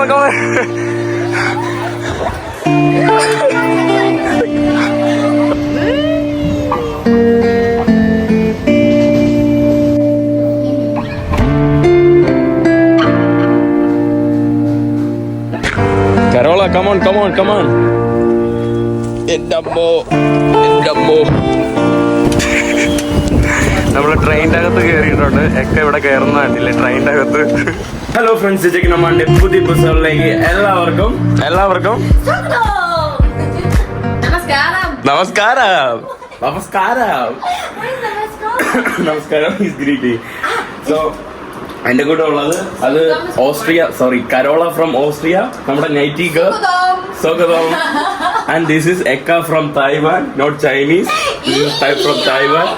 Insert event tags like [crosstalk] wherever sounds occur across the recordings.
Come on come on Carola come on come on come on എന്റെ അമ്മോ എന്റെ അമ്മോ നമ്മൾ ട്രെയിനിന്റെ അകത്ത് കയറിയിട്ടുണ്ട് ഒക്കെ ഇവിടെ കയറുന്ന കണ്ടില്ലേ? ട്രെയിനിന്റെ അകത്ത്. ഹലോ ഫ്രണ്ട്സ് നമ്മുടെ പുതിയ പുസ്തകങ്ങളിലേക്ക് എല്ലാവർക്കും എല്ലാവർക്കും നമസ്കാരം. നമസ്കാരം. നമസ്കാരം. നമസ്കാരം. ഈസ് ഗ്രീറ്റി സോ എന്റെ കൂടെ ഉള്ളത് അത് Austria sorry Carola from Austria നമ്മുടെ നൈറ്റി ഗേൾ സ്വാഗതം. And this is Ekka from Taiwan not Chinese from Taiwan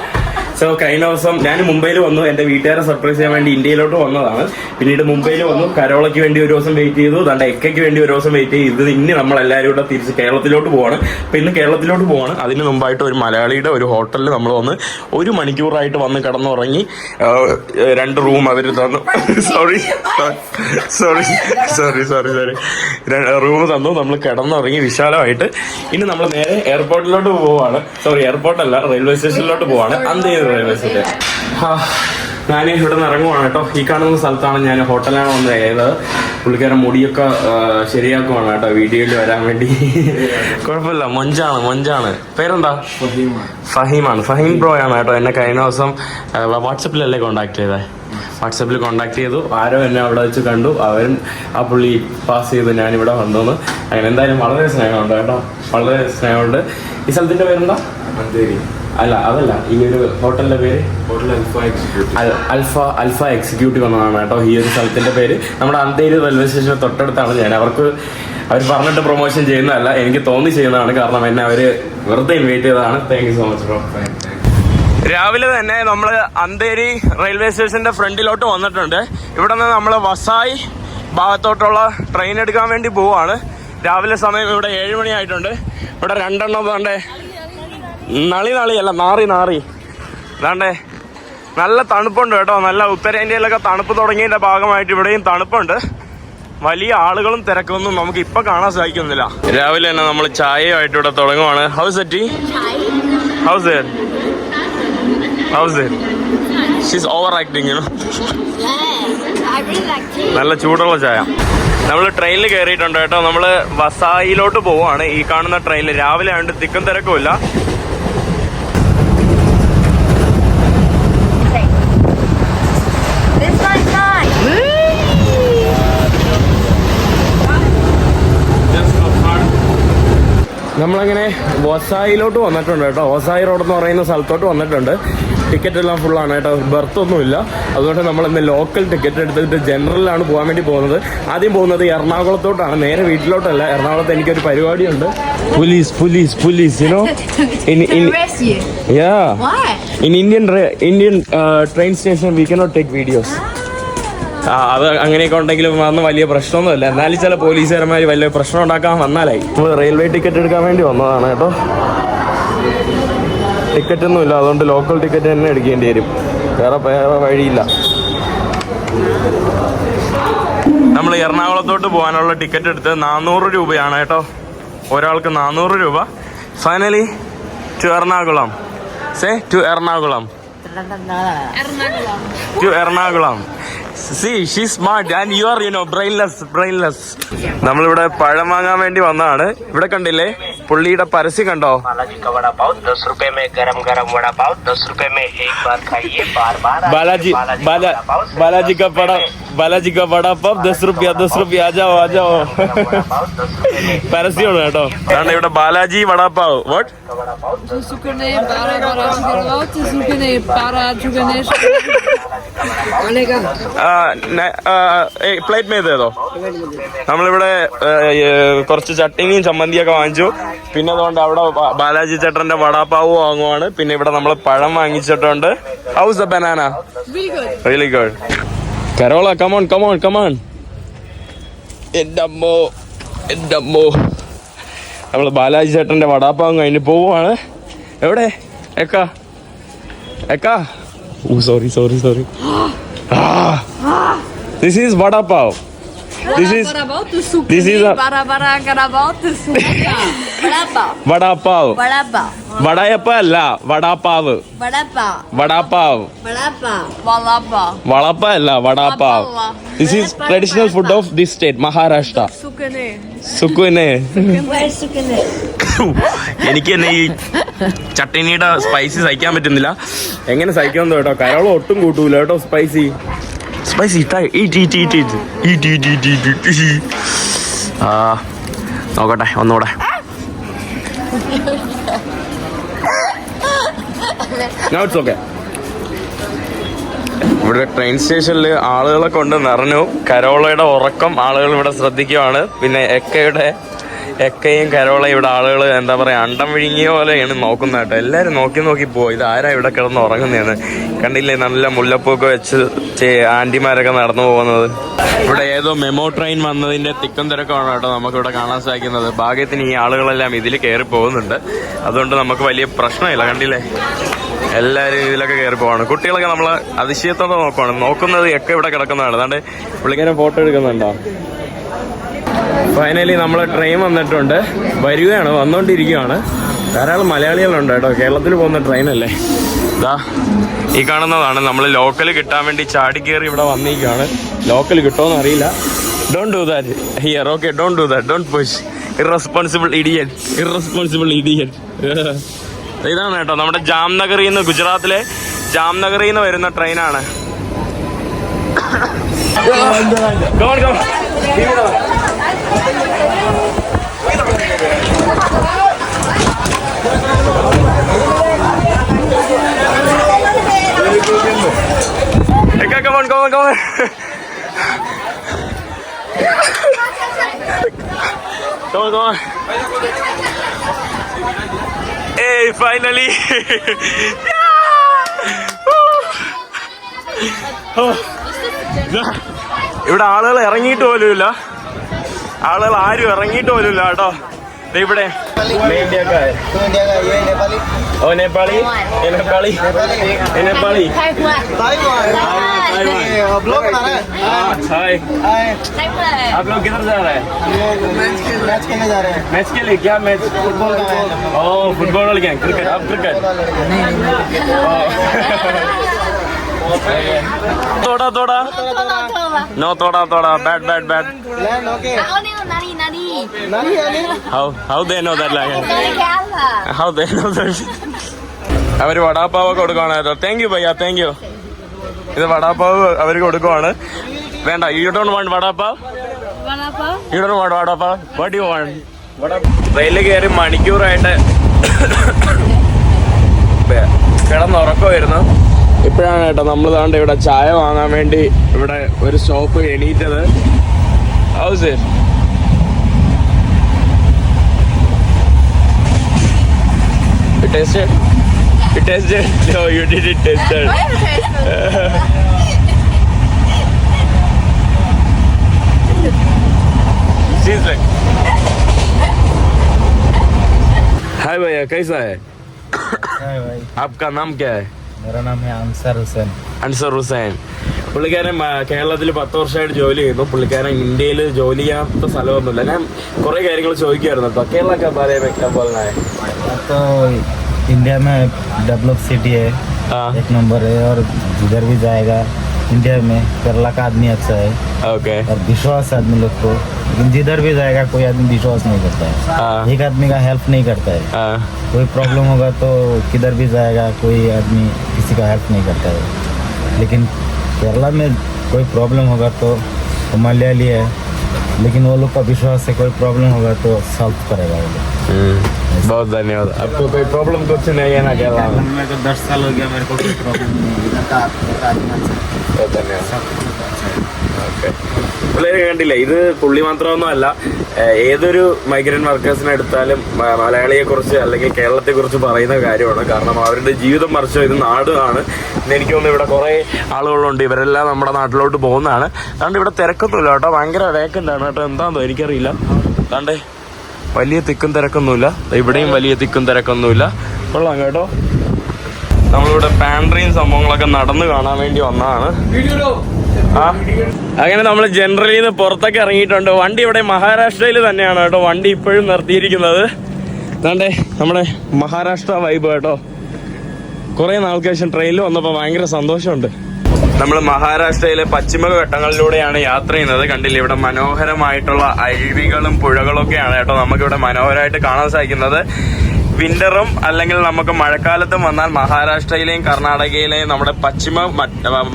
so കഴിഞ്ഞ ദിവസം ഞാൻ മുംബൈയിൽ വന്നു. എന്റെ വീട്ടുകാരെ സർപ്രൈസ് ചെയ്യാൻ വേണ്ടി ഇന്ത്യയിലോട്ട് വന്നതാണ്. പിന്നീട് മുംബൈയിൽ വന്നു. കരോളയ്ക്ക് വേണ്ടി ഒരു ദിവസം വെയിറ്റ് ചെയ്തു. തന്റെ എക്കയ്ക്ക് വേണ്ടി ഒരു ദിവസം വെയിറ്റ് ചെയ്തു. ഇനി നമ്മൾ എല്ലാവരും കൂടെ തിരിച്ച് കേരളത്തിലോട്ട് പോവാണ്. അപ്പൊ ഇന്ന് കേരളത്തിലോട്ട് പോവാണ്. അതിന് മുമ്പായിട്ട് ഒരു മലയാളിയുടെ ഒരു ഹോട്ടലിൽ നമ്മൾ വന്ന് ഒരു മണിക്കൂറായിട്ട് വന്ന് കിടന്നുറങ്ങി. രണ്ട് റൂം അവർ തന്നു. Sorry sorry sorry sorry sorry room തന്നു. നമ്മൾ കിടന്നുറങ്ങി വിശാലമായിട്ട്. ഇനി നമ്മൾ നേരെ എയർപോർട്ടിലോട്ട് പോവാണ്. സോറി എയർപോർട്ടല്ല റെയിൽവേ സ്റ്റേഷനിലോട്ട് പോവാണ്. അന്ത് സ്റ്റേഷൻ ഞാൻ ഇവിടെ നിന്ന് ഇറങ്ങുവാണ് കേട്ടോ. ഈ കാണുന്ന സ്ഥലത്താണ് ഞാൻ ഹോട്ടലാണ് വന്ന് കയറിയത്. പുള്ളിക്കാരൻ മുടിയൊക്കെ ശരിയാക്കുവാണ് കേട്ടോ വീഡിയോയിൽ വരാൻ വേണ്ടി. കുഴപ്പമില്ല മൊഞ്ചാണ് മൊഞ്ചാണ്. പേരെന്താ? ഫഹീമാണ്. ഫഹീം ബ്രോ ആണ് കേട്ടോ എന്നെ കഴിഞ്ഞ ദിവസം വാട്സപ്പിലല്ലേ കോണ്ടാക്ട് ചെയ്തേ? വാട്സപ്പിൽ കോണ്ടാക്ട് ചെയ്തു. ആരോ എന്നെ അവിടെ വെച്ച് കണ്ടു. അവരും ആ പുള്ളി പാസ് ചെയ്ത് ഇവിടെ വന്നു അങ്ങനെ എന്തായാലും വളരെ സ്നേഹമുണ്ട് കേട്ടോ. വളരെ സ്നേഹമുണ്ട്. ഈ സ്ഥലത്തിന്റെ പേരെന്താ? മഞ്ചേരി അല്ല അതല്ല. ഈ ഒരു ഹോട്ടലിന്റെ പേര്? Hotel Alfa executive. Alfa Alfa executive എന്നതാണ് കേട്ടോ ഈ ഒരു സ്ഥലത്തിന്റെ പേര്. നമ്മുടെ അന്തേരി റെയിൽവേ സ്റ്റേഷന് തൊട്ടടുത്താണ് ഞാൻ. അവർക്ക് അവർ പറഞ്ഞിട്ട് പ്രൊമോഷൻ ചെയ്യുന്നതല്ല എനിക്ക് തോന്നി ചെയ്യുന്നതാണ്. കാരണം എന്നെ അവർ വെറുതെ ഇൻവൈറ്റ് ചെയ്തതാണ്. Thank you so much bro രാവിലെ തന്നെ നമ്മൾ അന്തേരി റെയിൽവേ സ്റ്റേഷന്റെ ഫ്രണ്ടിലോട്ട് വന്നിട്ടുണ്ട്. ഇവിടെ നിന്ന് നമ്മൾ വസായി ഭാഗത്തോട്ടുള്ള ട്രെയിൻ എടുക്കാൻ വേണ്ടി പോവാണ്. രാവിലെ സമയം ഇവിടെ ഏഴ് മണിയായിട്ടുണ്ട്. ഇവിടെ രണ്ടെണ്ണം വേണ്ടേ നളി അല്ല നാറി നാറി. അതാണ്ടേ നല്ല തണുപ്പുണ്ട് കേട്ടോ. നല്ല ഉത്തരേന്ത്യയിലൊക്കെ തണുപ്പ് തുടങ്ങിയതിന്റെ ഭാഗമായിട്ട് ഇവിടെയും തണുപ്പുണ്ട്. വലിയ ആളുകളും തിരക്കൊന്നും നമുക്ക് ഇപ്പൊ കാണാൻ സാധിക്കുന്നില്ല. രാവിലെ തന്നെ നമ്മൾ ചായയുമായിട്ട് ഇവിടെ തുടങ്ങുവാണ്. How's it how's how's she's over acting നല്ല ചൂടുള്ള ചായ. നമ്മൾ ട്രെയിനിൽ കയറിയിട്ടുണ്ട് കേട്ടോ. നമ്മൾ വസായിലോട്ട് പോവാണ് ഈ കാണുന്ന ട്രെയിനിൽ രാവിലെ ആയതുകൊണ്ട് തിക്കും തിരക്കുമില്ല. നമ്മളങ്ങനെ വസായിലോട്ട് വന്നിട്ടുണ്ട് കേട്ടോ. വസായി റോഡ് എന്ന് പറയുന്ന സ്ഥലത്തോട്ട് വന്നിട്ടുണ്ട്. ടിക്കറ്റ് എല്ലാം ഫുള്ളാണ് കേട്ടോ. ബർത്ത് ഒന്നുമില്ല. അതുകൊണ്ട് നമ്മൾ ഇന്ന് ലോക്കൽ ടിക്കറ്റ് എടുത്തിട്ട് ജനറലിലാണ് പോകാൻ വേണ്ടി പോകുന്നത്. ആദ്യം പോകുന്നത് എറണാകുളത്തോട്ടാണ്. നേരെ വീട്ടിലോട്ടല്ല. എറണാകുളത്ത് എനിക്കൊരു പരിപാടിയുണ്ട്. Police police police you know in in ya? In Indian Indian train station we cannot take videos അത് അങ്ങനെയൊക്കെ ഉണ്ടെങ്കിലും അന്ന് വലിയ പ്രശ്നമൊന്നുമില്ല. എന്നാലും ചില പോലീസുകാരന്മാർ വലിയ പ്രശ്നം ഉണ്ടാക്കാൻ വന്നാലായി. നമ്മൾ റെയിൽവേ ടിക്കറ്റ് എടുക്കാൻ വേണ്ടി വന്നതാണ് കേട്ടോ. ടിക്കറ്റ് ഒന്നുമില്ല അതുകൊണ്ട് ലോക്കൽ ടിക്കറ്റ് തന്നെ എടുക്കേണ്ടി വരും. വേറെ വേറെ വഴിയില്ല. നമ്മൾ എറണാകുളത്തോട്ട് പോകാനുള്ള ടിക്കറ്റ് എടുത്ത് നാനൂറ് രൂപയാണ് കേട്ടോ. ഒരാൾക്ക് നാനൂറ് രൂപ. Finally to Ernakulam. Say to Ernakulam. To Ernakulam see she smart and you are you know brainless brainless നമ്മളിവിടെ പഴം വാങ്ങാൻ വേണ്ടി വന്നതാണ്. ഇവിടെ കണ്ടില്ലേ? പുള്ളിയുടെ പരസ്യം കണ്ടോ? ബാലാജി ബാലാജി കാ വട ബാലാജി കാ വടാപ്പം ദസ് റുപ്യ ദസ് റുപ്യ ആജാവോ ആജാവോ. പരസ്യമാണ് കേട്ടോ. അതാണ് ഇവിടെ ബാലാജി വടാപ്പാവ്. വാട്ട് പ്ലേറ്റ് മേത് ചെയ്തോ? നമ്മളിവിടെ കുറച്ച് ചട്ടിനിയും ചമ്മന്തിയൊക്കെ വാങ്ങിച്ചു. പിന്നെ അതുകൊണ്ട് അവിടെ ബാലാജി ചേട്ടന്റെ വടാപ്പാവ് വാങ്ങുവാണ്. പിന്നെ ഇവിടെ നമ്മൾ പഴം വാങ്ങിച്ചിട്ടുണ്ട്. How's a banana. Really good Carola come on come on come on എന്റെ അമ്മോ എന്റെ അമ്മോ നമ്മൾ ബാലാജി ചേട്ടന്റെ വടാപ്പാവും കഴിഞ്ഞ് പോവുകയാണ് എവിടെ? എക്കാ. എക്കാ. ഓ sorry sorry sorry this is vada pav. This is Barabautu suku This is ni a- bara bara garabautu suka. Vada vada pav Vada വടയപ്പ അല്ല വടാപ്പാവ് Vada വടാപ്പാവ്. വളപ്പ അല്ല vada pav this is traditional food of this state Maharashtra Sukune? എനിക്ക് തന്നെ ഈ ചട്ടിനിയുടെ spicy സഹിക്കാൻ പറ്റുന്നില്ല. എങ്ങനെ സഹിക്കാമെന്ന് കേട്ടോ? കരോളം ഒട്ടും കൂട്ടൂല കേട്ടോ സ്പൈസി സ്പൈസി ആ നോക്കട്ടെ ഒന്നുകൂടെ ഓക്കെ ഇവിടെ ട്രെയിൻ സ്റ്റേഷനിൽ ആളുകളെ കൊണ്ട് നിറഞ്ഞു. കരോളയുടെ ഉറക്കം ആളുകൾ ഇവിടെ ശ്രദ്ധിക്കുവാണ്. പിന്നെ എക്കയുടെ എക്കയും കരോളയും ഇവിടെ ആളുകൾ എന്താ പറയാ അണ്ടം വിഴുങ്ങിയ പോലെയാണ് നോക്കുന്നത് കേട്ടോ. എല്ലാവരും നോക്കി നോക്കി പോയി ഇത് ആരാ ഇവിടെ കിടന്ന് ഉറങ്ങുന്നതെന്ന്? കണ്ടില്ലേ നല്ല മുല്ലപ്പൂക്കെ വെച്ച് ആന്റിമാരൊക്കെ നടന്നു പോകുന്നത്. ഇവിടെ ഏതോ മെമോ ട്രെയിൻ വന്നതിന്റെ തിക്കും തിരക്കമാണ് കേട്ടോ നമുക്ക് ഇവിടെ കാണാൻ സാധിക്കുന്നത്. ഭാഗ്യത്തിന് ഈ ആളുകളെല്ലാം ഇതിൽ കയറി പോകുന്നുണ്ട്. അതുകൊണ്ട് നമുക്ക് വലിയ പ്രശ്നമില്ല കണ്ടില്ലേ? എല്ലാവരും ഇതിലൊക്കെ കയറി പോവാണ്. കുട്ടികളൊക്കെ നമ്മൾ അതിശയത്തോടെ നോക്കുവാണ്. നോക്കുന്നത് ഒക്കെ ഇവിടെ കിടക്കുന്നതാണ്. അതാണ്ട് പുള്ളിക്കാരൻ ഫോട്ടോ എടുക്കുന്നുണ്ടോ? ഫൈനലി നമ്മൾ ട്രെയിൻ വന്നിട്ടുണ്ട്. വരികയാണ് വന്നുകൊണ്ടിരിക്കുകയാണ് ധാരാളം മലയാളികളുണ്ട് കേട്ടോ. കേരളത്തിൽ പോകുന്ന ട്രെയിനല്ലേ ഇതാ ഈ കാണുന്നതാണ്. നമ്മൾ ലോക്കൽ കിട്ടാൻ വേണ്ടി ചാടി കയറി ഇവിടെ വന്നിരിക്കുകയാണ്. ലോക്കൽ കിട്ടുമോ അറിയില്ല. Don't do that here okay don't do that don't push irresponsible Indian irresponsible Indian ഇതാണ് കേട്ടോ. നമ്മുടെ ജാംനഗറിൽ നിന്ന് ഗുജറാത്തിലെ ജാംനഗറിൽ നിന്ന് വരുന്ന ട്രെയിനാണ് Go [coughs] on, go on. It Okay, come on, come on, come on. come on, come on. Hey, finally. oh. ഇതാ, ഇവിടെ ആളുകൾ ഇറങ്ങിയിട്ട് പോലുമില്ല ആളുകൾ ആരും ഇറങ്ങിയിട്ട് പോലുമില്ല കേട്ടോ ദേ ഇവിടെ ഓ നേപ്പാളി ഏ നേപ്പാളി ഏ നേപ്പാളി ब्लॉग बना रहा है हाय Taiwan. आप लोग किधर जा रहे हैं मैच खेलने जा रहे हैं मैच के लिए क्या मैच फुटबॉल ओ फुटबॉल वाले क्या क्रिकेट अब क्रिकेट થોડા થોડા નો થોડા થોડા બેટ બેટ બેટ how they know that like how they know that അവർ വടാപ്പാവ് കൊടുക്കുകയാണ് കേട്ടോ. താങ്ക് യു ഭയ്യ താങ്ക് യു ഇത് വടാപ്പാവ് അവർ കൊടുക്കുവാണ്. വേണ്ട you don't want vada pav? You don't want vada pav? What you want ട്രെയിനിൽ കയറി മണിക്കൂറായിട്ട് കിടന്നുറക്കമായിരുന്നു. ഇപ്പോഴാണ് കേട്ടോ നമ്മൾ താണ്ട് ഇവിടെ ചായ വാങ്ങാൻ വേണ്ടി ഇവിടെ ഒരു stop എണീറ്റത് how's it You tasted? You tasted? No, you didn't taste it. She's like. Hi भैया कैसा है हाय भाई आपका नाम क्या है मेरा नाम है अंसर हुसैन അൻസർ ഹുസൈൻ പുള്ളിക്കാരൻ ആ, കേരളത്തിൽ പത്ത് വർഷമായിട്ട് ജോലി ചെയ്യുന്നു പുള്ളിക്കാരൻ ഇന്ത്യയിൽ ജോലി ചെയ്യാത്ത സ്ഥലമൊന്നുമില്ല ഞാൻ കുറെ കാര്യങ്ങൾ ചോദിക്കുമായിരുന്നു കേട്ടോ കേരള का बारे में क्या बोलना है तो इंडिया में डेवलप सिटी है हाँ एक नंबर है और जिधर भी जाएगा इंडिया में केरला का आदमी अच्छा है। ओके और विश्वास है आदमी लोग को। लेकिन जिधर भी जाएगा कोई आदमी विश्वास नहीं करता है। हाँ। एक आदमी का हेल्प नहीं करता है। हाँ। कोई प्रॉब्लम होगा तो किधर भी जाएगा कोई आदमी किसी का हेल्प नहीं करता है। लेकिन केरला में कोई प्रॉब्लम होगा तो मलयाली है। लेकिन वो लोग का विश्वास है कोई प्रॉब्लम होगा तो सॉल्व करेगा वो लोग। हम्म, बहुत धन्यवाद आपको कोई प्रॉब्लम कुछ नहीं है ना केरला में मेरे को दस साल हो गया मेरे को कोई प्रॉब्लम नहीं है इधर का इधर का आदमी अच्छा है। बहुत धन्यवाद ഓക്കെ പിള്ളേര് കണ്ടില്ല ഇത് പുള്ളി മാത്രമൊന്നും അല്ല ഏഹ് ഏതൊരു മൈഗ്രന്റ് വർക്കേഴ്സിനെ എടുത്താലും മ- മലയാളിയെ കുറിച്ച് അല്ലെങ്കിൽ കേരളത്തെ കുറിച്ച് പറയുന്ന കാര്യമാണ് കാരണം അവരുടെ ജീവിതം മറിച്ചോ ഇത് നാടാണ് പിന്നെ എനിക്ക് തോന്നുന്നു ഇവിടെ കുറേ ആളുകളുണ്ട് ഇവരെല്ലാം നമ്മുടെ നാട്ടിലോട്ട് പോകുന്നതാണ് അതുകൊണ്ട് ഇവിടെ തിരക്കൊന്നുമില്ല കേട്ടോ ഭയങ്കര വേക്കൻ്റാണ് കേട്ടോ എന്താണെന്നോ എനിക്കറിയില്ല അതാണ്ട് വലിയ തിക്കും തിരക്കൊന്നുമില്ല. ഇവിടെയും വലിയ തിക്കും തിരക്കൊന്നുമില്ല. കൊള്ളാം കേട്ടോ. നമ്മളിവിടെ പാൻട്രിയും സംഭവങ്ങളൊക്കെ നടന്നു കാണാൻ വേണ്ടി വന്നതാണ്. അങ്ങനെ നമ്മൾ ജനറലിൽ നിന്ന് പുറത്തൊക്കെ ഇറങ്ങിയിട്ടുണ്ട്. വണ്ടി ഇവിടെ മഹാരാഷ്ട്രയിൽ തന്നെയാണ് കേട്ടോ. വണ്ടി ഇപ്പോഴും നിർത്തിയിരിക്കുന്നത്. അതാണ്ടേ നമ്മുടെ മഹാരാഷ്ട്ര വൈബ് കേട്ടോ. കുറേ നാൾക്ക് ശേഷം ട്രെയിനിൽ വന്നപ്പോൾ ഭയങ്കര സന്തോഷമുണ്ട്. നമ്മൾ മഹാരാഷ്ട്രയിലെ പശ്ചിമ ഘട്ടങ്ങളിലൂടെയാണ് യാത്ര ചെയ്യുന്നത്. കണ്ടില്ലേ ഇവിടെ മനോഹരമായിട്ടുള്ള അരുവികളും പുഴകളും ഒക്കെയാണ് കേട്ടോ നമുക്കിവിടെ മനോഹരമായിട്ട് കാണാൻ സാധിക്കുന്നത്. വിന്ററും അല്ലെങ്കിൽ നമുക്ക് മഴക്കാലത്തും വന്നാൽ മഹാരാഷ്ട്രയിലെയും കർണാടകയിലെയും നമ്മുടെ പശ്ചിമ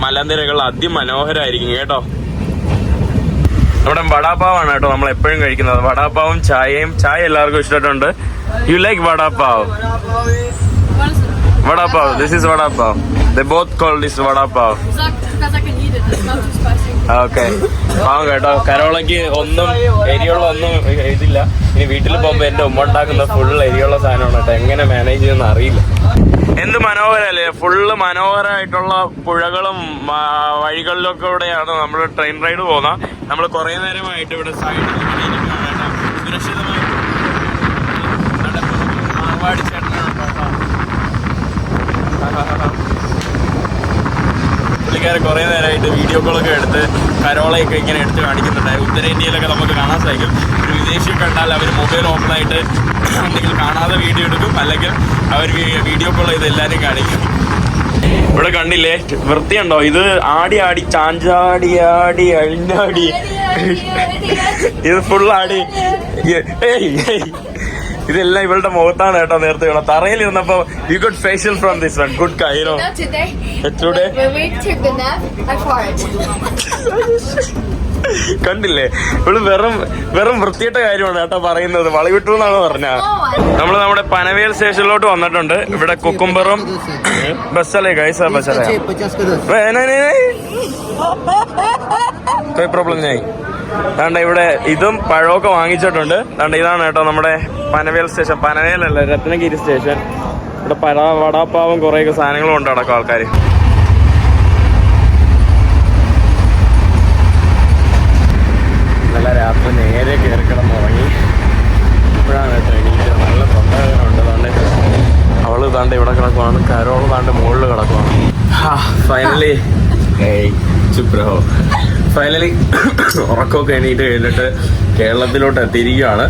മലനിരകൾ അതിമനോഹരമായിരിക്കും കേട്ടോ. നമ്മുടെ വടാപ്പാവാണ് കേട്ടോ നമ്മൾ എപ്പോഴും കഴിക്കുന്നത്. വടാപ്പാവും ചായയും ചായ എല്ലാവർക്കും ഇഷ്ടമായിട്ടുണ്ട് you like vada pav? Vada pav this is vada pav. The both call this vada pav. Okay പാവം കേട്ടോ. കരോളയ്ക്ക് ഒന്നും എരിയുള്ള ഒന്നും ഇതില്ല ഇനി വീട്ടിൽ പോകുമ്പോ എന്റെ ഉമ്മ ഉണ്ടാക്കുന്ന ഫുൾ എരിയുള്ള സാധനമാണ് കേട്ടോ. എങ്ങനെ മാനേജ് ചെയ്യുന്ന അറിയില്ല. എന്ത് മനോഹരല്ലേ? ഫുള്ള് മനോഹരമായിട്ടുള്ള പുഴകളും വഴികളിലൊക്കെ കൂടെയാണ് നമ്മൾ ട്രെയിൻ റൈഡ് പോകുന്നത്. നമ്മൾ കുറെ നേരമായിട്ട് ഇവിടെ സൈഡിൽ സുരക്ഷിതമായി മാവാടി ചേട്ടനാണ് കേട്ടോ പുള്ളിക്കാരൻ കുറെ നേരമായിട്ട് വീഡിയോ കോളൊക്കെ എടുത്ത് കരോളയൊക്കെ ഇങ്ങനെ എടുത്ത് കാണിക്കുന്നുണ്ടായിരുന്നു. ഉത്തരേന്ത്യയിലൊക്കെ നമുക്ക് കാണാൻ സാധിക്കും. ഒരു വിദേശി കണ്ടാൽ അവർ മൊബൈൽ ഓപ്പൺ ആയിട്ട് എന്തെങ്കിലും കാണാതെ വീഡിയോ എടുക്കും. അല്ലെങ്കിൽ അവർ വീഡിയോ കോൾ ചെയ്ത് എല്ലാവരും കാണിക്കും. ഇവിടെ കണ്ടില്ലേ? വൃത്തിയുണ്ടോ? ഇത് ആടി ആടി ചാഞ്ചാടി ആടി അഴിഞ്ഞാടി. ഇത് ഫുൾ ആടി. ഏയ്, ഏയ്. ഇതെല്ലാം ഇവളുടെ മുഖത്താണ് കേട്ടോ നേരത്തെ വീണത് തറയിൽ ഇരുന്നപ്പോ you good facial from this one good കൈനോ today കണ്ടില്ലേ? ഇവൾ വെറും വെറും വൃത്തിയിട്ട കാര്യമാണ് കേട്ടോ പറയുന്നത്. വളവിട്ടു എന്നാണ് പറഞ്ഞ? നമ്മൾ നമ്മുടെ പനവേൽ സ്റ്റേഷനിലോട്ട് വന്നിട്ടുണ്ട്. ഇവിടെ കുക്കുംബറും ബസ്സല്ലേ കൈസ ബസ്സല്ലേ? പ്രോബ്ലം ഞാൻ ദാണ്ട ഇവിടെ ഇതും പഴമൊക്കെ വാങ്ങിച്ചിട്ടുണ്ട്. അതുകൊണ്ട് ഇതാണ് കേട്ടോ നമ്മുടെ പനവേൽ സ്റ്റേഷൻ. പനവേലല്ല രത്നഗിരി സ്റ്റേഷൻ. ഇവിടെ പല വടാപ്പാവും കുറേയൊക്കെ സാധനങ്ങളും ഉണ്ട് അടക്കം ആൾക്കാർ നല്ല രാത്രി നേരെ കയറി കിടന്നുറങ്ങി. ഇപ്പോഴാണ് കേട്ടോ എണീറ്റ് നല്ല തൊണ്ടവേദനയുണ്ട് താണ്ട് അവൾ താണ്ട് ഇവിടെ കിടക്കുവാണ്. കരോൾ താണ്ട് മുകളിൽ കിടക്കുവാണ്. ഫൈനലി ഏയ് ചുപ്രഹോ ഫൈനലി [coughs] ഉറക്കമൊക്കെ എണീറ്റ് കഴിഞ്ഞിട്ട് കേരളത്തിലോട്ട് എത്തിയിരിക്കുകയാണ്.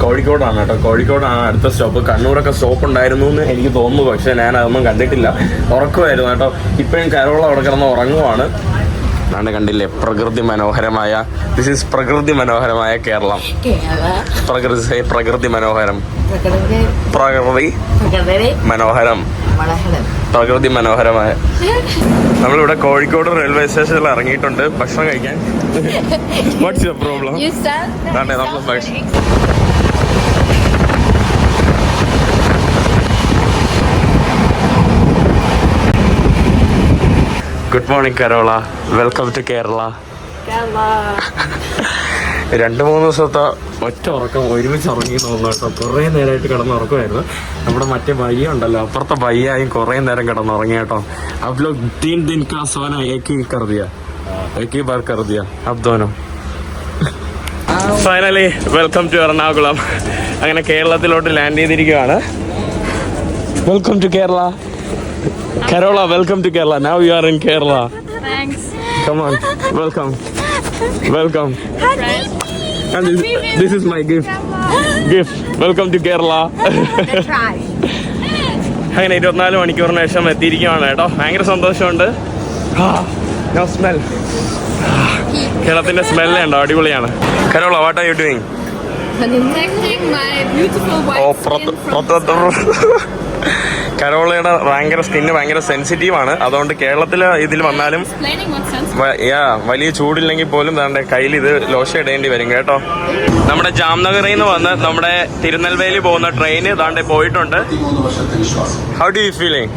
കോഴിക്കോടാണ് കേട്ടോ. കോഴിക്കോടാണ് അടുത്ത സ്റ്റോപ്പ്. കണ്ണൂരൊക്കെ സ്റ്റോപ്പ് ഉണ്ടായിരുന്നു എന്ന് എനിക്ക് തോന്നുന്നു. പക്ഷേ ഞാൻ അതൊന്നും കണ്ടിട്ടില്ല. ഉറക്കമായിരുന്നു കേട്ടോ. ഇപ്പോഴും കരോള അവിടെ കിടന്ന് ഉറങ്ങുവാണ്. കണ്ടില്ലേ പ്രകൃതി മനോഹരമായ ദിസ് ഈസ് പ്രകൃതി മനോഹരമായ കേരളം. പ്രകൃതി പ്രകൃതി മനോഹരം. പ്രകൃതി മനോഹരം. പ്രകൃതി മനോഹരമായ. നമ്മളിവിടെ കോഴിക്കോട് റെയിൽവേ സ്റ്റേഷനിൽ ഇറങ്ങിയിട്ടുണ്ട്. ഭക്ഷണം കഴിക്കാൻ. What's your problem good morning Kerala welcome to Kerala രണ്ട് മൂന്ന് ദിവസത്തെ ഒറ്റ ഉറക്കം ഒരുമിച്ച് ഉറങ്ങി തോന്നുന്നു കേട്ടോ. കുറേ നേരമായിട്ട് കിടന്നുറക്കുമായിരുന്നു. നമ്മുടെ മറ്റേ ബയ്യ ഉണ്ടല്ലോ അപ്പുറത്തെ ബയ്യായും കുറേ നേരം കിടന്നുറങ്ങി കേട്ടോ. അബ്ലോ ദീൻ ദിൻ കാസോന സോന കറുതിയ ഏക്ക് ബാർ കറുതിയ അബ്ദോനോ. Finally welcome to Ernakulam. അങ്ങനെ കേരളത്തിലോട്ട് ലാൻഡ് ചെയ്തിരിക്കുകയാണ്. Welcome to Kerala Kerala welcome to Kerala now you are in Kerala come on welcome welcome And this, this is my gift. Gift. Welcome to Kerala. അങ്ങനെ ഇരുപത്തിനാല് മണിക്കൂറിന് ശേഷം എത്തിയിരിക്കുകയാണ് കേട്ടോ. ഭയങ്കര സന്തോഷമുണ്ട്. നോ സ്മെൽ കേരളത്തിന്റെ സ്മെല്ലേ ഉണ്ടോ അടിപൊളിയാണ്. Kerala what are you doing Protecting my beautiful ഓ പുറത്ത് പുറത്ത് കരോളയുടെ ഭയങ്കര സ്കിന്ന് ഭയങ്കര സെൻസിറ്റീവ് ആണ്. അതുകൊണ്ട് കേരളത്തിൽ ഇതിൽ വന്നാലും യാ വലിയ ചൂടില്ലെങ്കിൽ പോലും നമ്മുടെ കയ്യിൽ ഇത് ലോഷ ഇടേണ്ടി വരും കേട്ടോ. നമ്മുടെ ജാംനഗറിൽ നിന്ന് വന്ന് നമ്മുടെ തിരുനെൽവേലി പോകുന്ന ട്രെയിൻ ഇതാണ്ട് പോയിട്ടുണ്ട്. How do you feeling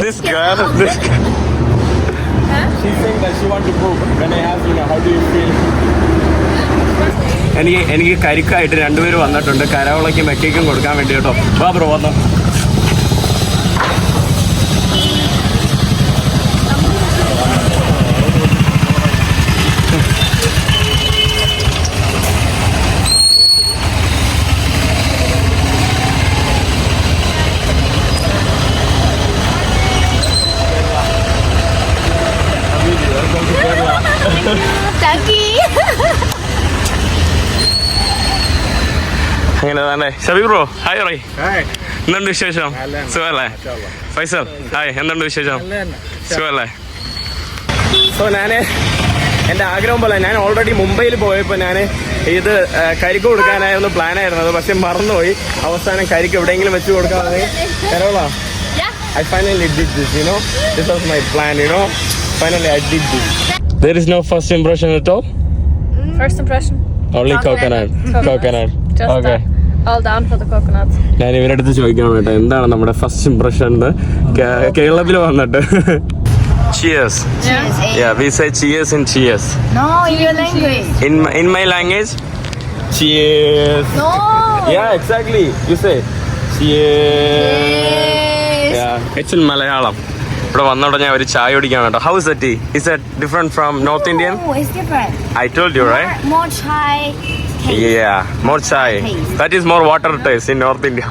This [laughs] girl, this [laughs] girl. She's saying that she want to prove. When I ask you know, how do you feel? എനിക്ക് എനിക്ക് കരിക്കായിട്ട് രണ്ടുപേര് വന്നിട്ടുണ്ട്. കരവളയ്ക്കും മെക്കയ്ക്കും കൊടുക്കാൻ വേണ്ടി കേട്ടോ. വാ ബ്രോ വന്നോ. അങ്ങനെ ഷബീർ ബ്രോ ഹായ് റോയ് എന്തുണ്ട് വിശേഷം? സുഖല്ലേ ഫൈസൽ ഹായ്. എന്തുണ്ട് വിശേഷം? സുഖല്ലേ സോ ഞാൻ എന്റെ ആഗ്രഹം പോലെ ഞാൻ ഓൾറെഡി മുംബൈയിൽ പോയപ്പോൾ ഞാൻ ഇത് കരിക്ക് കൊടുക്കാനായിരുന്നു പ്ലാൻ ആയിരുന്നത്. പക്ഷെ മറന്നുപോയി. അവസാനം കരിക്ക് എവിടെയെങ്കിലും വെച്ച് കൊടുക്കാതെ Carola. I finally did this you know this was my plan you know finally I did this First impression. that. All down for the coconut. ഞാൻ ഇവരുടെ അടുത്ത് ചോദിക്കണം കേട്ടോ എന്താണ് നമ്മുടെ ഫസ്റ്റ് ഇംപ്രഷൻ കേരളത്തിൽ വന്നിട്ട് Cheers. Cheers, eh? Yeah, we say cheers and cheers. No, in your language. In my, in my language, cheers. No. Yeah, exactly. You say cheers. cheers. Yeah, it's in Malayalam. ഇവിടെ വന്നോട്ടെ ഞാൻ ഒരു ചായ കുടിക്കാൻ കേട്ടോ how's that is that different from North Indian I told you right more chai that is more water taste in North India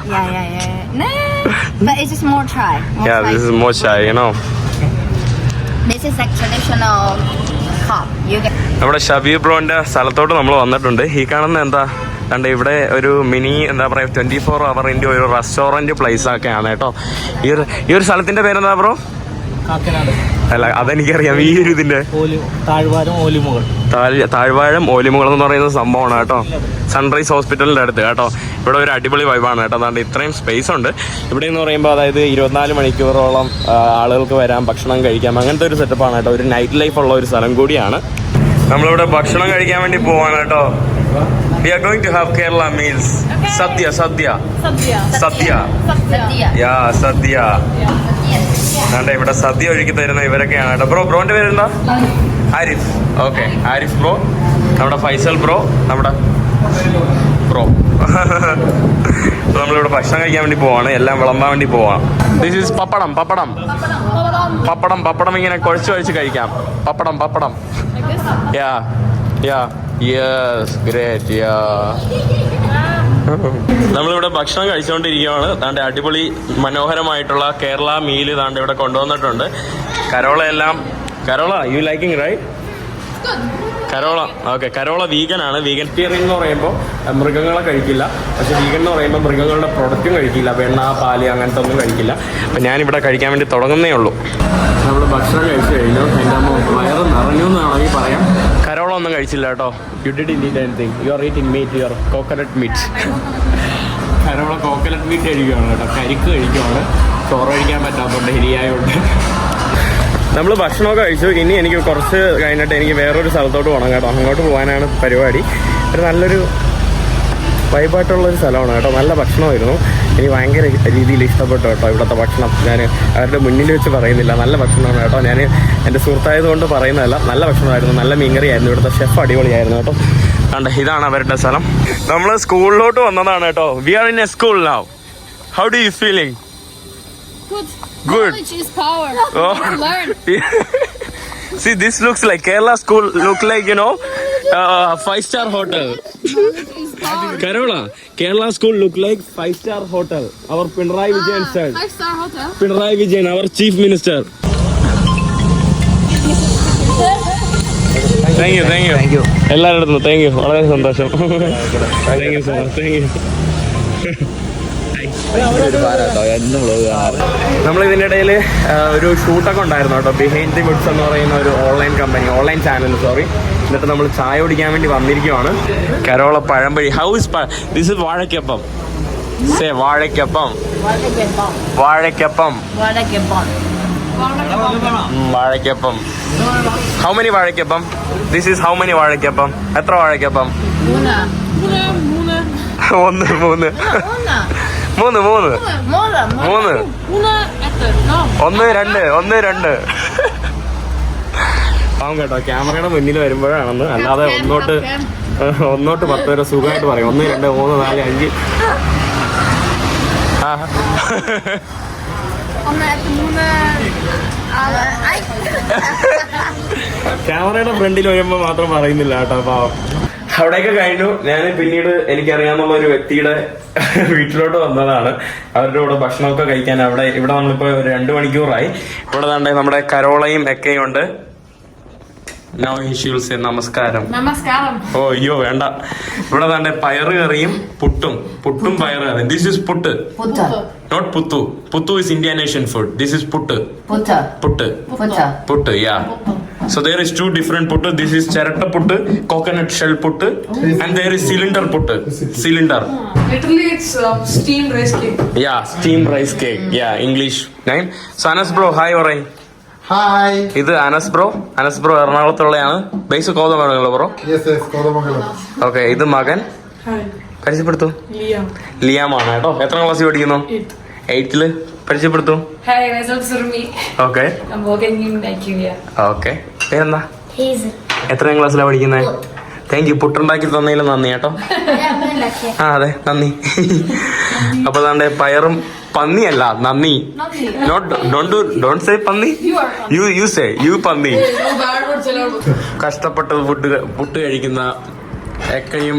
But it's just more chai. More yeah, chai. this is more chai, you know. This is a traditional നമ്മുടെ ഷബീർ ബ്രോന്റെ സ്ഥലത്തോട്ട് നമ്മൾ വന്നിട്ടുണ്ട്. ഈ കാണുന്ന എന്താ? കണ്ട ഇവിടെ ഒരു മിനി എന്താ പറയാ ട്വന്റി ഫോർ അവറിന്റെ ഒരു റെസ്റ്റോറന്റ് പ്ലേസ് ഒക്കെയാണ് കേട്ടോ. ഈ ഒരു സ്ഥലത്തിന്റെ പേരെന്താ ബ്രോ? കാക്കനാട്. അല്ല അതെനിക്കറിയാം. ഈ ഒരു ഇതിന്റെ താഴ്വാരം ഓലിമുകൾ. താഴ്വാഴം ഓലിമുകൾ എന്ന് പറയുന്ന സംഭവമാണ് കേട്ടോ. സൺറൈസ് ഹോസ്പിറ്റലിന്റെ അടുത്ത് കേട്ടോ. ഇവിടെ ഒരു അടിപൊളി വൈബാണ് കേട്ടോ. അതുകൊണ്ട് ഇത്രയും സ്പേസ് ഉണ്ട്. ഇവിടെ എന്ന് പറയുമ്പോൾ അതായത് ഇരുപത്തിനാല് മണിക്കൂറോളം ആളുകൾക്ക് വരാം ഭക്ഷണം കഴിക്കാം അങ്ങനത്തെ ഒരു സെറ്റപ്പാണ് കേട്ടോ. ഒരു നൈറ്റ് ലൈഫ് ഉള്ള ഒരു സ്ഥലം കൂടിയാണ്. നമ്മളിവിടെ ഭക്ഷണം കഴിക്കാൻ വേണ്ടി പോവാണ് കേട്ടോ. We are going to have Kerala meals. Okay. Sadya Sadhya. Sadya Sadia. Ya sadya അതെ ഇവിടെ സദ്യ ഒരുക്കി തരുന്ന ഇവരൊക്കെയാണ് കേട്ടോ. ബ്രോ ബ്രോന്റെ പേരെന്താ? ആരിഫ്. ഓക്കെ ആരിഫ് ബ്രോ നമ്മുടെ ഫൈസൽ ബ്രോ നമ്മുടെ ബ്രോ നമ്മളിവിടെ ഭക്ഷണം കഴിക്കാൻ വേണ്ടി പോവാണ്. എല്ലാം വിളമ്പാൻ വേണ്ടി പോവാണ്. ദിസ് ഈസ് പപ്പടം പപ്പടം. പപ്പടം പപ്പടം ഇങ്ങനെ കുഴച്ച് കുഴച്ച് കഴിക്കാം. പപ്പടം പപ്പടം. യാ യാ യെസ് ഗ്രേറ്റ് യാ നമ്മളിവിടെ ഭക്ഷണം കഴിച്ചുകൊണ്ടിരിക്കുകയാണ്. താണ്ട് അടിപൊളി മനോഹരമായിട്ടുള്ള കേരള മീൽ താണ്ട് ഇവിടെ കൊണ്ടുവന്നിട്ടുണ്ട്. കരോള എല്ലാം Carola you liking right Carola okay Carola vegan ആണ്. വീഗൻ ടീറിംഗ് എന്ന് പറയുമ്പോൾ മൃഗങ്ങളെ കഴിക്കില്ല. പക്ഷെ വീഗൻ എന്ന് പറയുമ്പോൾ മൃഗങ്ങളുടെ പ്രൊഡക്റ്റും കഴിക്കില്ല. വെണ്ണ പാൽ അങ്ങനത്തെ ഒന്നും കഴിക്കില്ല. അപ്പം ഞാനിവിടെ കഴിക്കാൻ വേണ്ടി തുടങ്ങുന്നേ ഉള്ളൂ. നമ്മൾ ഭക്ഷണം കഴിച്ചു കഴിഞ്ഞു. എന്റെ അമ്മ വയറ് നിറഞ്ഞു എന്ന് വേണമെങ്കിൽ പറയാം. ഒന്നും കഴിച്ചില്ല കേട്ടോ. You did in eat anything you are eating meat your coconut meat Carola coconut meat കഴിക്കുകയാണ് കേട്ടോ. കരിക്ക് കഴിക്കുകയാണ് ചോറ് കഴിക്കാൻ പറ്റാത്തതുകൊണ്ട് ഹെരിയായോണ്ട് നമ്മൾ ഭക്ഷണമൊക്കെ കഴിച്ചു. ഇനി എനിക്ക് കുറച്ച് കഴിഞ്ഞിട്ട് എനിക്ക് വേറൊരു സ്ഥലത്തോട്ട് പോകണം കേട്ടോ. അങ്ങോട്ട് പോകാനാണ് പരിപാടി. ഒരു നല്ലൊരു വൈബായിട്ടുള്ളൊരു സ്ഥലമാണ് കേട്ടോ. നല്ല ഭക്ഷണമായിരുന്നു. എനിക്ക് ഭയങ്കര രീതിയിൽ ഇഷ്ടപ്പെട്ടു കേട്ടോ ഇവിടുത്തെ ഭക്ഷണം. ഞാൻ അവരുടെ മുന്നിൽ വെച്ച് പറയുന്നില്ല. നല്ല ഭക്ഷണമാണ് കേട്ടോ. ഞാൻ എന്റെ സുഹൃത്തായതുകൊണ്ട് പറയുന്നതല്ല. നല്ല ഭക്ഷണമായിരുന്നു. നല്ല മീൻകറി ആയിരുന്നു ഇവിടുത്തെ ഷെഫ് അടിപൊളിയായിരുന്നു കേട്ടോ. കണ്ട ഇതാണ് അവരുടെ സ്ഥലം. നമ്മൾ സ്കൂളിലോട്ട് വന്നതാണ് കേട്ടോ. We are in a school now how do you feeling good. See, this looks like Kerala school. Look like you know, uh, five star hotel. [laughs] Carola Kerala school look like five star hotel our Pinarayi Vijayan sir Pinarayi Vijayan our chief minister thank you thank you thank you എല്ലാവരുടെ thank you വളരെ സന്തോഷം. Thank you so much thank you നമ്മൾ ഇതിന്റെ ഇടയിൽ ഒരു ഷൂട്ടൊക്കെ ഉണ്ടായിരുന്നു കേട്ടോ. Behind the Woods എന്ന് പറയുന്ന ഒരു online company online channel sorry എന്നിട്ട് നമ്മൾ ചായ കുടിക്കാൻ വേണ്ടി വന്നിരിക്കുവാണ് Carola പഴംപഴി how's this is vazhakkappam say vazhakkappam vazhakkappam vazhakkappam how many vazhakkappam this is how many vazhakkappam എത്ര വാഴക്കപ്പം. ഒന്ന് മൂന്ന് മൂന്ന് മൂന്ന് മൂന്ന്. ഒന്ന് രണ്ട് ഒന്ന് രണ്ട് പാവം കേട്ടോ. ക്യാമറയുടെ മുന്നിൽ വരുമ്പോഴാണെന്ന്. അല്ലാതെ ഒന്നോട്ട് ഒന്നോട്ട് പത്ത് വരെ സുഖമായിട്ട് പറയും. ഒന്ന് രണ്ട് മൂന്ന് നാല് അഞ്ച്. ക്യാമറയുടെ ഫ്രണ്ടിൽ വരുമ്പോൾ മാത്രം പറയുന്നില്ല കേട്ടോ പാവം. അവിടെയൊക്കെ കഴിഞ്ഞു. ഞാൻ പിന്നീട് എനിക്കറിയാവുന്ന ഒരു വ്യക്തിയുടെ വീട്ടിലോട്ട് വന്നതാണ്. അവരുടെ കൂടെ ഭക്ഷണമൊക്കെ കഴിക്കാൻ അവിടെ ഇവിടെ നമ്മളിപ്പോ ഒരു രണ്ടു മണിക്കൂറായി. ഇവിടെ നമ്മുടെ കരോളയും ഒക്കെയും ഉണ്ട്. നോ ഹിഷ്യൂസ് നമസ്കാരം Namaskaram. ഓ അയ്യോ വേണ്ട ഇവിടെ തന്നെ പയറ് കറിയും പുട്ടും പുട്ടും പയറ് കറിയും this is puttu. Not puttu puttu is Indian Asian food this is puttu. Puttu. Puttu ya So there is two different puttu. This is charata puttu, coconut shell puttu, and there is cylinder puttu. Cylinder. Literally, it's um, steamed rice cake. Yeah, steam rice cake. Yeah, English name. So Anas bro, hi പറയ്. Hi ഇത് Anas bro. Anas bro എറണാകുളത്തുള്ളയാണ്. Base Kothamangalam bro. Okay ഇത് മകൻ. Hi. പരിചയപ്പെടുത്തു. ലിയാമാണ് കേട്ടോ. എത്ര ക്ലാസ്സിൽ പഠിക്കുന്നു? Eight. എയ്റ്റിൽ പരിചയപ്പെടുത്തു. Hi, myself Surmi. Okay. Okay പേരെന്താ? എത്രാം ക്ലാസ്സിലാണ് പഠിക്കുന്നത് താങ്ക് യു പുട്ടുണ്ടാക്കി തന്നതിൽ നന്ദി കേട്ടോ. ആ അതെ നന്ദി. അപ്പൊ അതാണ്ട് പയറും പന്നിയല്ല നന്ദി. നോട്ട് ഡോണ്ട് ഡോണ്ട് സേ പന്നി. യു യു സേ യു പന്നി. കഷ്ടപ്പെട്ടത് കഷ്ടപ്പെട്ട് ഫുഡ് പുട്ട് കഴിക്കുന്ന എക്കയും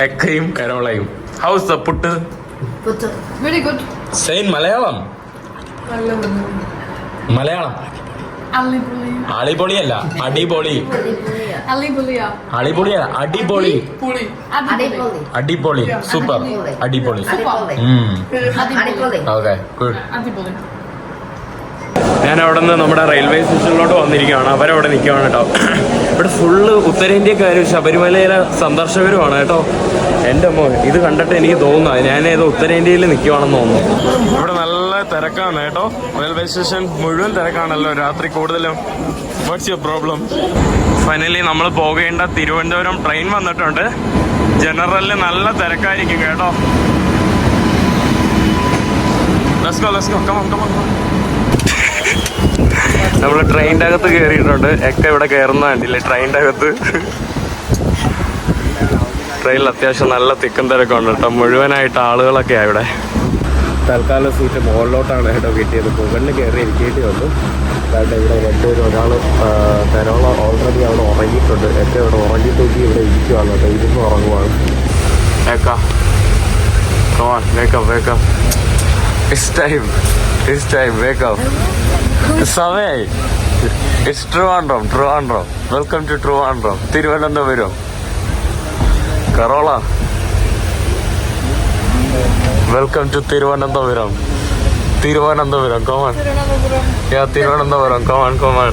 എക്കയും കരോളയും how's the puttu. Say in Malayalam. Malayalam. അടിപൊളിയല്ല അടിപൊളി. അളിപൊളി അടിപൊളി. അടിപൊളി. സൂപ്പർ. അടിപൊളി. Okay good. ഞാൻ അവിടെ നിന്ന് നമ്മുടെ റെയിൽവേ സ്റ്റേഷനിലോട്ട് വന്നിരിക്കുകയാണ്. അവരവിടെ നിൽക്കുകയാണ് കേട്ടോ. ഇവിടെ ഫുള്ള് ഉത്തരേന്ത്യക്കാരും ശബരിമലയിലെ സന്ദർശകരുമാണ് കേട്ടോ. എന്റെ അമ്മ ഇത് കണ്ടിട്ട് എനിക്ക് തോന്നുന്നു. ഞാൻ ഏതോ ഉത്തരേന്ത്യയിൽ നിൽക്കുവാണെന്ന് തോന്നുന്നു. ഇവിടെ നല്ല തിരക്കാണ് കേട്ടോ. റെയിൽവേ സ്റ്റേഷൻ മുഴുവൻ തിരക്കാണല്ലോ രാത്രി കൂടുതലും. വാട്ട്സ് യുവർ പ്രോബ്ലം ഫൈനലി നമ്മൾ പോകേണ്ട തിരുവനന്തപുരം ട്രെയിൻ വന്നിട്ടുണ്ട്. ജനറലിൽ നല്ല തിരക്കായിരിക്കും കേട്ടോ. Come on. നമ്മൾ ട്രെയിനിന്റെ അകത്ത് കയറിയിട്ടുണ്ട് ഒക്കെ ഇവിടെ കയറുന്ന കണ്ടില്ലേ ട്രെയിനിന്റെ അകത്ത്? ട്രെയിനിൽ അത്യാവശ്യം നല്ല തിക്കും തിരക്കുണ്ട് കേട്ടോ. മുഴുവനായിട്ട് ആളുകളൊക്കെയാണ് ഇവിടെ. തൽക്കാലം സീറ്റ് മുകളിലോട്ടാണ് കേട്ടോ കിട്ടിയത് മുകളിൽ കയറി ഇരിക്കേണ്ടി വന്നു. അതായത് ഇവിടെ രണ്ടുപേരും ഒരാൾ തരോള ഓൾറെഡി അവിടെ ഉറങ്ങിയിട്ടുണ്ട്. ഒക്കെ ഇവിടെ ഉറങ്ങി തൂക്കി ഇവിടെ ഇരിക്കുവാണ് കേട്ടോ. ഇരുന്ന് ഉറങ്ങുവാണ്. It's time. It's time. Wake up. സമയായി it's Trivandrum Trivandrum welcome to Trivandrum Thiruvananthapuram Carola welcome to Thiruvananthapuram Thiruvananthapuram come on ya Thiruvananthapuram come on come on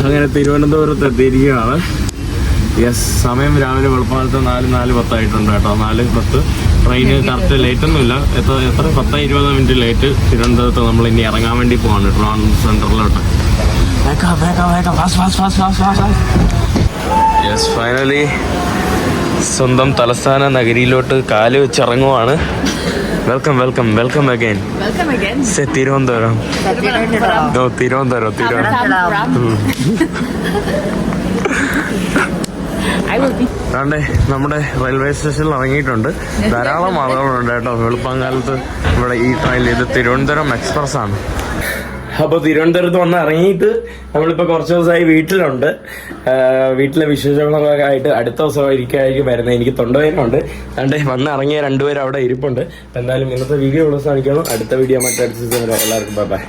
അങ്ങനെ തിരുവനന്തപുരത്ത് എത്തിയിരിക്കുകയാണ് യെസ് സമയം രാവിലെ വെളുപ്പാലത്ത് നാല് നാല് പത്തായിട്ടുണ്ട് കേട്ടോ. നാല് പത്ത്. ട്രെയിന് കറക്റ്റ് ലേറ്റ് ഒന്നുമില്ല. എത്ര എത്ര? പത്ത് ഇരുപത് മിനിറ്റ് ലേറ്റ് തിരുവനന്തപുരത്ത് നമ്മൾ ഇനി ഇറങ്ങാൻ വേണ്ടി പോവാണ് ട്രോൺ സെന്ററിലോട്ട് യെസ് ഫൈനലി സ്വന്തം തലസ്ഥാന നഗരിയിലോട്ട് കാൽ വെച്ചിറങ്ങുവാണ് welcome welcome welcome again. Thiruvananthapuram. No, Thiruvananthapuram Thiruvananthapuram. നമ്മുടെ റെയിൽവേ സ്റ്റേഷനിൽ ഇറങ്ങിയിട്ടുണ്ട് ധാരാളം ആളുകളുണ്ട് കേട്ടോ വെളുപ്പാങ്കാലത്ത് ഇവിടെ ഈ ട്രെയിനിൽ ഇത് തിരുവനന്തപുരം എക്സ്പ്രസ് ആണ് അപ്പോൾ തിരുവനന്തപുരത്ത് വന്ന് ഇറങ്ങിയിട്ട് നമ്മളിപ്പോൾ കുറച്ച് ദിവസമായി വീട്ടിലുണ്ട്. വീട്ടിലെ വിശേഷങ്ങളൊക്കെ ആയിട്ട് അടുത്ത ദിവസം ദിവസമായിരിക്കും വരുന്നത്. എനിക്ക് തൊണ്ടവേദനുണ്ട് അതുകൊണ്ട് വന്ന് ഇറങ്ങിയ രണ്ടുപേരും അവിടെ ഇരിപ്പുണ്ട്. എന്തായാലും ഇന്നത്തെ വീഡിയോ ഉള്ള സാധിക്കണം അടുത്ത വീഡിയോ മറ്റടുത്ത ദിവസം എല്ലാവർക്കും ബൈ ബൈ